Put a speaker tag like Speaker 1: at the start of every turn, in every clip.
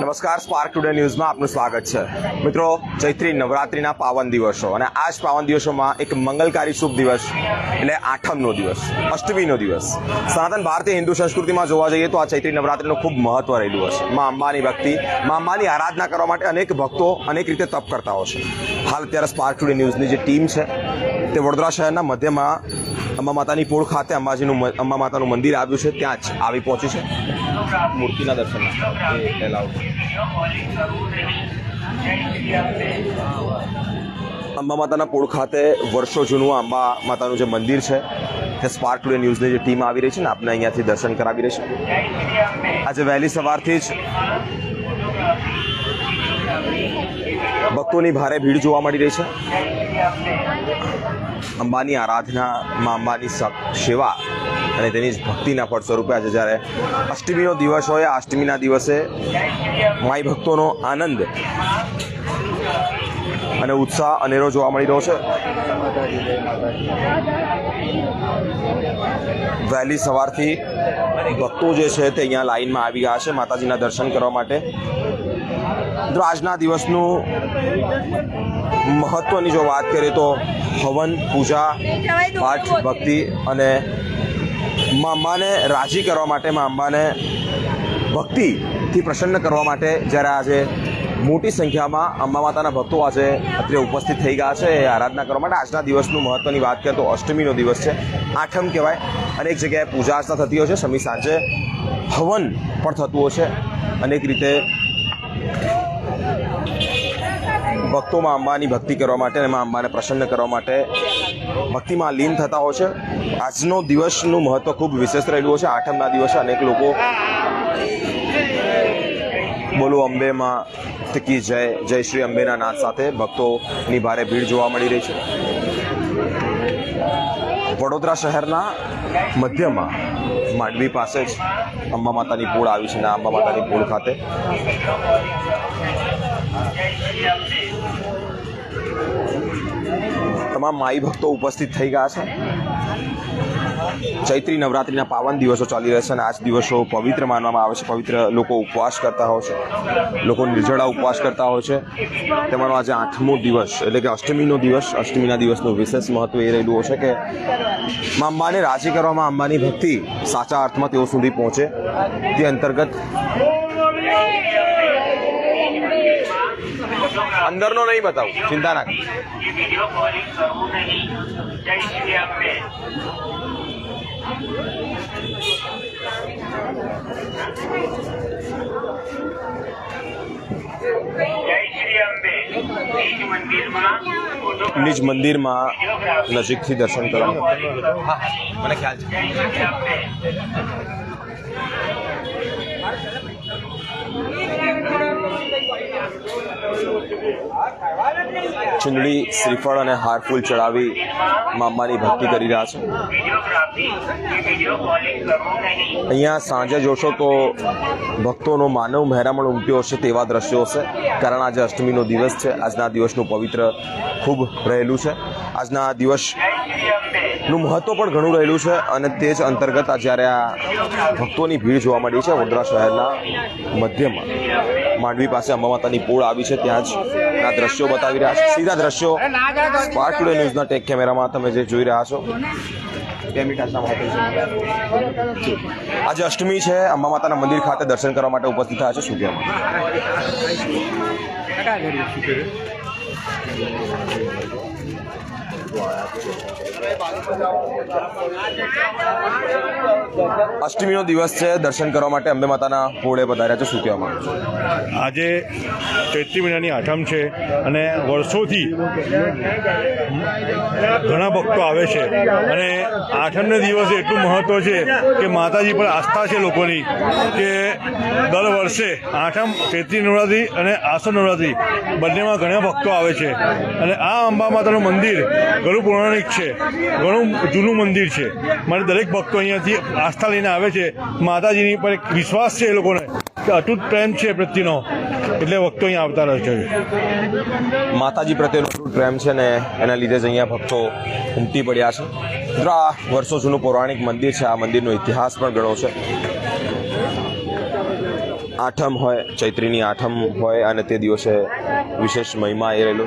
Speaker 1: નમસ્કાર spark today ન્યૂઝમાં આપનું સ્વાગત છે. મિત્રો, ચૈત્રી નવરાત્રિના પાવન દિવસો અને આ જ પાવન દિવસોમાં એક મંગલકારી શુભ દિવસ, એટલે આઠમનો દિવસ, અષ્ટમીનો દિવસ. સનાતન ભારતીય હિન્દુ સંસ્કૃતિમાં જોવા જઈએ તો આ ચૈત્રી નવરાત્રિનું ખૂબ મહત્વ રહેલું હશે. મા અંબાની ભક્તિ, મા અંબાની આરાધના કરવા માટે અનેક ભક્તો અનેક રીતે તપ કરતા હોય છે. હાલ અત્યારે સ્પાર્ક ટુડે ન્યૂઝની જે ટીમ છે, તે વડોદરા શહેરના મધ્યમાં અંબા માતાની પોળ ખાતે અંબાજીનું અંબા માતાનું મંદિર આવ્યું છે ત્યાં જ આવી પહોંચી છે. મૂર્તિના દર્શન અંબા માતાના પોળ ખાતે વર્ષો જૂનું અંબા માતાનું જે મંદિર છે તે સ્પાર્ક ટુડે ન્યૂઝની જે ટીમ આવી રહી છે ને આપને અહીંયાથી દર્શન કરાવી રહી છે. આજે વહેલી સવારથી જ ભક્તોની ભારે ભીડ જોવા મળી રહી છે. અંબાની આરાધના, માં અંબાની સેવા અને તેની જ ભક્તિના ફળ સ્વરૂપે આજે જ્યારે અષ્ટમીનો દિવસ હોય અષ્ટમીના દિવસે માઈ ભક્તોનો આનંદ અને ઉત્સાહ અનેરો જોવા મળી રહ્યો છે. વહેલી સવારથી ભક્તો જે છે તે અહીંયા લાઈનમાં આવી ગયા છે માતાજીના દર્શન કરવા માટે. મિત્રો આજના દિવસનું મહત્વની જો વાત કરીએ તો હવન, પૂજા, પાઠ, ભક્તિ અને મા અંબાને રાજી કરવા માટે મા ભક્તિથી પ્રસન્ન કરવા માટે જ્યારે આજે મોટી સંખ્યામાં અંબા માતાના ભક્તો આજે અત્રે ઉપસ્થિત થઈ ગયા છે એ આરાધના કરવા માટે આજના દિવસનું મહત્ત્વની વાત કરીએ તો અષ્ટમીનો દિવસ છે, આઠમ કહેવાય અનેક જગ્યાએ પૂજા અર્ચના થતી હોય છે, સમી સાંજે હવન પણ થતું હોય છે, અનેક રીતે ભક્તોમાં અંબાની ભક્તિ કરવા માટે અને મા અંબાને પ્રસન્ન કરવા માટે ભક્તિમાં લીન થતા હોય છે. આજનો દિવસનું મહત્વ ખૂબ વિશેષ રહેલું હોય છે. આઠમના દિવસે અનેક લોકો બોલો અંબેમાં કી જય. જય શ્રી અંબેના નાદ સાથે ભક્તોની ભારે ભીડ જોવા મળી રહી છે. વડોદરા શહેરના મધ્યમાં માંડવી પાસે જ અંબા માતાની પૂળ આવી છે. ને અંબા માતાની પૂળ ખાતે તમામ માઈ ભક્તો ઉપસ્થિત થઈ ગયા છે. ચૈત્રી નવરાત્રિના પાવન દિવસો ચાલી રહ્યા છે અને આજ દિવસો પવિત્ર માનવામાં આવે છે. પવિત્ર લોકો ઉપવાસ કરતા હોય છે. લોકો નિર્જળા ઉપવાસ કરતા હોય છે. તેમાંનો આજે આઠમો દિવસ, એટલે કે અષ્ટમીનો દિવસ, અષ્ટમીના દિવસનું વિશેષ મહત્વ એ રહેલું છે કે મા અંબાને રાજી કરવામાં અંબાની ભક્તિ સાચા અર્થમાં તેઓ સુધી પહોંચે. તે અંતર્ગત અંદરનો નહીં બતાવું. ચિંતા રાખ કર.
Speaker 2: વીડિયો કોલિંગ કરવું નહીં જય શ્રી અંબે જય શ્રી અંબે નિજ મંદિરમાં
Speaker 1: નજીકથી દર્શન કરવાનું મને ખ્યાલ છે. ચુંદડી શ્રીફળ અને હારફૂલ ચડાવી મામાની ભક્તિ કરી રહ્યા છે. અહીંયા સાંજે જોશો તો ભક્તોનો માનવ મહેરામણ ઉમટ્યો હશે તેવા દ્રશ્યો હશે. કારણ આજે અષ્ટમીનો દિવસ છે. આજના દિવસનું પવિત્ર ખૂબ રહેલું છે. આજના દિવસનું મહત્વ પણ ઘણું રહેલું છે અને તે જ અંતર્ગત જ્યારે આ ભક્તોની ભીડ જોવા મળી છે વડોદરા શહેરના મધ્યમાં. માંડવી પાસે અંબા માતાની પોળ આવી છે, ત્યાં જ ના દ્રશ્યો બતાવી રહ્યા છે. સીધા દ્રશ્યો સ્પાર્ક ટુડે ન્યૂઝના ટેક કેમેરામાં તમે જે જોઈ રહ્યા છો. આજે અષ્ટમી છે, અંબા માતાના મંદિર ખાતે દર્શન કરવા માટે ઉપસ્થિત થયા છે. શું અષ્ટમીનો દિવસ છે, દર્શન કરવા માટે અંબે માતાના પોળે પધાર્યા છે, શું
Speaker 3: આજે ચૈત્રી મહિનાની આઠમ છે અને વર્ષોથી ઘણા ભક્તો આવે છે. અને આઠમને દિવસે એટલું મહત્વ છે કે માતાજી પર આસ્થા છે લોકોની કે દર વર્ષે આઠમ ચૈત્રી નવરાત્રિ અને આસો નવરાત્રિ બંનેમાં ઘણા ભક્તો આવે છે. અને આ અંબા માતાનું મંદિર ઘણું પૌરાણિક છે. ઘણું જૂનું મંદિર છે. મારે દરેક ભક્તો અહીંયાથી આસ્થા લઈને આવે છે. માતાજીની પર એક વિશ્વાસ છે એ લોકોને કે અતૂટ પ્રેમ છે પ્રત્યેનો. એટલે ભક્તો અહીંયા આવતા રહે છે.
Speaker 1: માતાજી પ્રત્યેનો અતૂટ પ્રેમ છે ને એના લીધે જ અહીંયા ભક્તો ઉમટી પડ્યા છે. મિત્રો, આ વર્ષો જૂનું પૌરાણિક મંદિર છે. આ મંદિરનો ઇતિહાસ પણ ઘણો છે. આઠમ હોય, ચૈત્રીની આઠમ હોય અને તે દિવસે વિશેષ મહિમા એ રહેલો.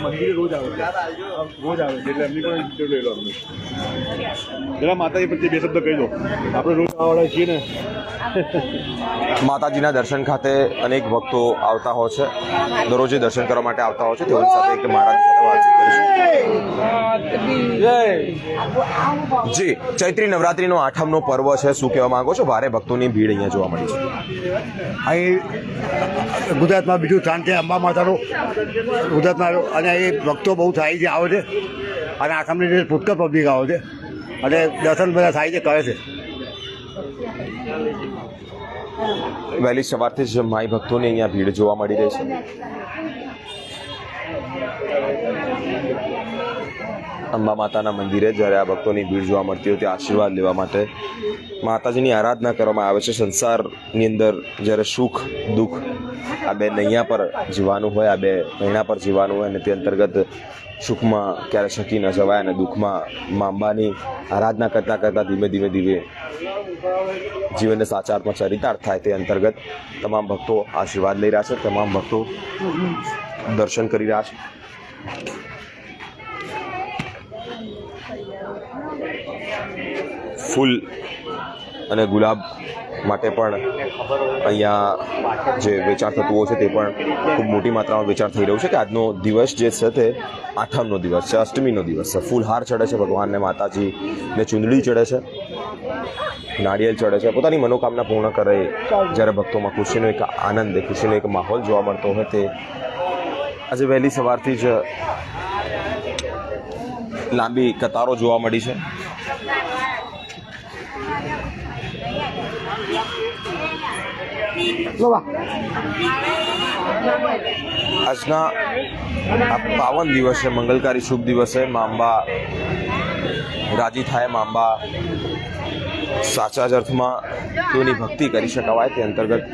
Speaker 3: મંદિરે રોજ આવે છે રોજ આવે છે એટલે એમની પણ ઇન્ટરવ્યુ લઈ લો તમે જરા માતાજી પ્રત્યે બે શબ્દ કહી દો આપણે રોજ આવવાળા છીએ ને.
Speaker 1: માતાજીના દર્શન ખાતે અનેક ભક્તો આવતા હોય છે. દરરોજે દર્શન કરવા માટે આવતા હોય છે. તેઓની સાથે એક મહારાજ સાથે વાતચીત કરીશું જી ચૈત્રી નવરાત્રીનો આઠમનો પર્વ છે. શું કહેવા માંગો છો? ભારે ભક્તોની ભીડ અહીંયા જોવા મળી છે.
Speaker 4: અહીં ગુજરાતમાં બીજું સ્થાન છે અંબા માતાનું. ગુજરાતમાં અને અહીં ભક્તો બહુ થાય છે, આવે છે. અને આસામની અંદર પુષ્કળ પબ્લિક આવે છે. અને દર્શન બધા થાય છે, કરે છે.
Speaker 1: વહેલી સવારથી જ માઈ ભક્તોની અહીંયા ભીડ જોવા મળી રહી છે. અંબા માતાના મંદિરે જ્યારે આ ભક્તોની ભીડ જોવા મળતી હોય ત્યાં આશીર્વાદ લેવા માટે માતાજીની આરાધના કરવામાં આવે છે. સંસારની અંદર જ્યારે સુખ, દુઃખ આ બે નૈયા પર જીવાનું હોય, આ બે મહિના પર જીવવાનું હોય અને તે અંતર્ગત સુખમાં ક્યારે શકી ન જવાય અને દુઃખમાં માંબાની આરાધના કરતાં કરતાં ધીમે ધીમે ધીમે જીવનને સાચા અર્થમાં ચરિતાર્થ થાય તે અંતર્ગત તમામ ભક્તો આશીર્વાદ લઈ રહ્યા છે, તમામ ભક્તો દર્શન કરી રહ્યા છે. ફૂલ અને ગુલાબ માટે પણ અહીંયા જે વેચાણ થતું હોય છે તે પણ ખૂબ મોટી માત્રામાં વેચાણ થઈ રહ્યું છે કે આજનો દિવસ જે છે તે આઠમનો દિવસ છે, અષ્ટમીનો દિવસ છે. ફૂલહાર ચડે છે, ભગવાનને, માતાજીને ચૂંદડી ચડે છે નાળિયેર ચડે છે. પોતાની મનોકામના પૂર્ણ કરે જ્યારે ભક્તોમાં ખુશીનો એક આનંદ, ખુશીનો એક માહોલ જોવા મળતો હોય તે આજે વહેલી સવારથી જ લાંબી કતારો જોવા મળી છે. આજના આ પાવન દિવસે, મંગલકારી શુભ દિવસે માંબા રાજી થાય, માંબા સાચા જ અર્થમાં તેઓની ભક્તિ કરી શકાવાય તે અંતર્ગત.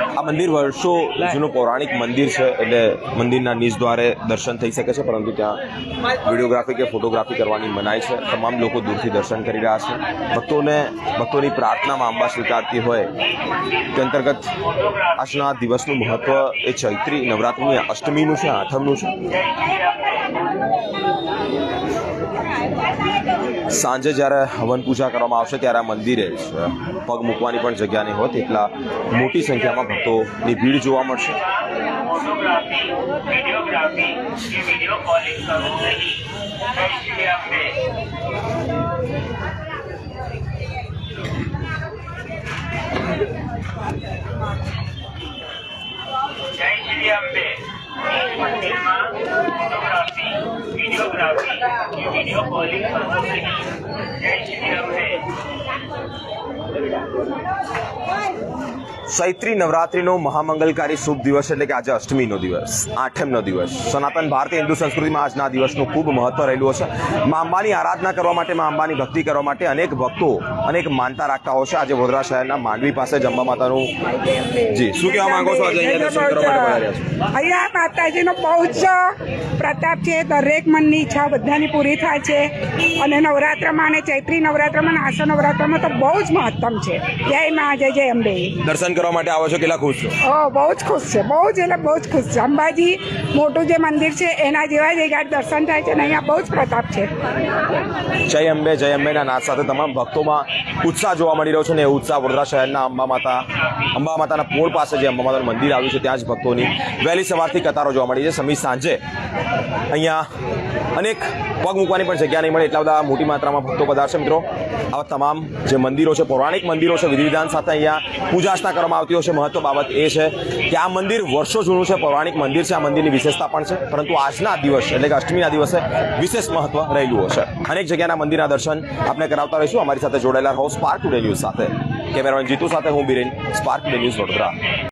Speaker 1: આ મંદિર વર્ષો જૂનું પૌરાણિક મંદિર છે એટલે મંદિરના નિજ દ્વારે દર્શન થઈ શકે છે, પરંતુ ત્યાં વિડીયોગ્રાફી કે ફોટોગ્રાફી કરવાની મનાઈ છે. તમામ લોકો દૂરથી દર્શન કરી રહ્યા છે. ભક્તોને, ભક્તોની પ્રાર્થનામાં અંબા સ્વીકારતી હોય, તે અંતર્ગત આજના દિવસનું મહત્વ એ ચૈત્રી નવરાત્રિની અષ્ટમીનું છે, આઠમનું છે. સાંજે જ્યારે હવન પૂજા કરવામાં આવશે ત્યારે આ મંદિરે પગ મૂકવાની પણ જગ્યા નહીં હોત. એટલા મોટી સંખ્યામાં ભક્તોની ભીડ જોવા મળશે.
Speaker 2: જય શ્રી અંબે જય શ્રી અંબે મંદિરમાં ફોટોગ્રાફી વિડીયોગ્રાફી કે વીડિયો કોલિંગ કરવું નહીં જય શ્રી અંબે
Speaker 1: ચૈત્રી નવરાત્રીનો મહામંગલકારી શુભ દિવસ એટલે કે આજે અષ્ટમીનો દિવસ, આઠમનો દિવસ. સનાતન ભારતીય હિન્દુ સંસ્કૃતિમાં આજના દિવસનું ખૂબ મહત્વ રહેલું હશે. મા અંબાની આરાધના કરવા માટે, મા અંબાની ભક્તિ કરવા માટે અનેક ભક્તો અનેક માનતા રાખતા હોય છે. આજે વડોદરા શહેરના માંડવી પાસે જંબા માતાનું જી, શું કહેવા માંગો છો? આજે અહીંયા
Speaker 5: માતાજીનો બહુ જ પ્રતાપ છે. દરેક મનની ઈચ્છા બધાની પૂરી થાય છે. અને નવરાત્રમાં અને ચૈત્રી નવરાત્રમાં અને આશા નવરાત્રમાં તો બહુ જ મહત્તમ છે. જય મા જય જય અંબે.
Speaker 1: દર્શન કરવા માટે આવો છો કેટલા ખુશ છો?
Speaker 5: ઓ બહુ જ ખુશ છે બહુ જ એટલે બહુ જ ખુશ છે. અંબાજી મોટું જે મંદિર છે એના જેવા જ એક દર્શન થાય છે અને અહીંયા બહુ જ પ્રતાપ છે.
Speaker 1: જય અંબે જય અંબેના નાદ સાથે તમામ ભક્તોમાં ઉત્સાહ જોવા મળી રહ્યો છે ને એ ઉત્સાહ વડોદરા શહેરના અંબા માતા અંબા માતાના પોળ પાસે જે અંબા માતાનું મંદિર આવ્યું છે ત્યાં જ ભક્તોની વહેલી સવારથી કતારો જોવા મળી છે. સમી સાંજે અહીંયા અનેક પગ મૂકવાની પણ જગ્યા નહીં મળે એટલા બધા મોટી માત્રામાં ભક્તો પધારશે મિત્રો. આવા તમામ જે મંદિરો છે પૌરાણિક મંદિરો છે. વિધિ સાથે અહીંયા પૂજા અર્ચના કરવામાં આવતી હોય છે. મહત્વ બાબત એ છે કે આ મંદિર વર્ષો જૂનું છે. પૌરાણિક મંદિર છે. આ મંદિરની વિશેષતા પણ છે. પરંતુ આજના દિવસ, એટલે કે અષ્ટમીના દિવસે વિશેષ મહત્વ રહેલું હશે અનેક જગ્યાના મંદિરના દર્શન આપણે કરાવતા રહીશું. અમારી સાથે જોડાયેલા રહો. સ્પાર્ક ટુડે ન્યૂઝ સાથે. કેમેરામેન જીતુ સાથે હું બિરેન. Spark news Vadodara.